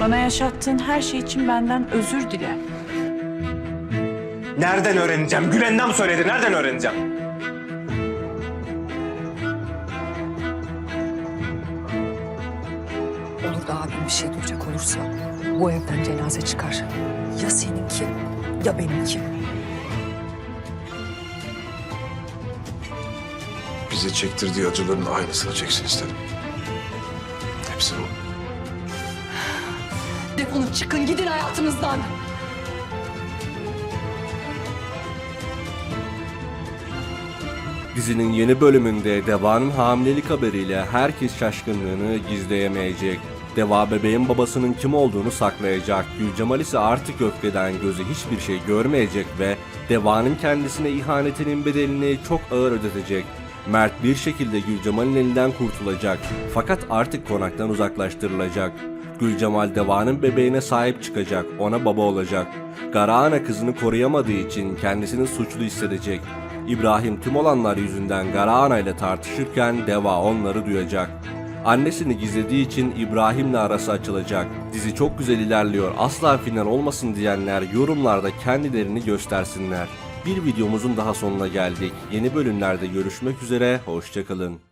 Bana yaşattığın her şey için benden özür dile. Nereden öğreneceğim? Gülendam mı söyledi? Nereden öğreneceğim? Olur da abim bir şey duyacak olursa bu evden cenaze çıkar. Ya seninki ya benimki. Bize çektirdiği acıların aynısını çeksin istedim. Hepsi bu. Defolun çıkın gidin hayatımızdan. Dizinin yeni bölümünde Deva'nın hamilelik haberiyle herkes şaşkınlığını gizleyemeyecek. Deva bebeğin babasının kim olduğunu saklayacak. Gülcemal ise artık öfkeden gözü hiçbir şey görmeyecek ve Deva'nın kendisine ihanetinin bedelini çok ağır ödetecek. Mert bir şekilde Gülcemal'in elinden kurtulacak fakat artık konaktan uzaklaştırılacak. Gülcemal Deva'nın bebeğine sahip çıkacak, ona baba olacak. Karahan'a kızını koruyamadığı için kendisini suçlu hissedecek. İbrahim tüm olanlar yüzünden Karahan'a ile tartışırken Deva onları duyacak. Annesini gizlediği için İbrahim'le arası açılacak. Dizi çok güzel ilerliyor. Asla final olmasın diyenler yorumlarda kendilerini göstersinler. Bir videomuzun daha sonuna geldik. Yeni bölümlerde görüşmek üzere. Hoşçakalın.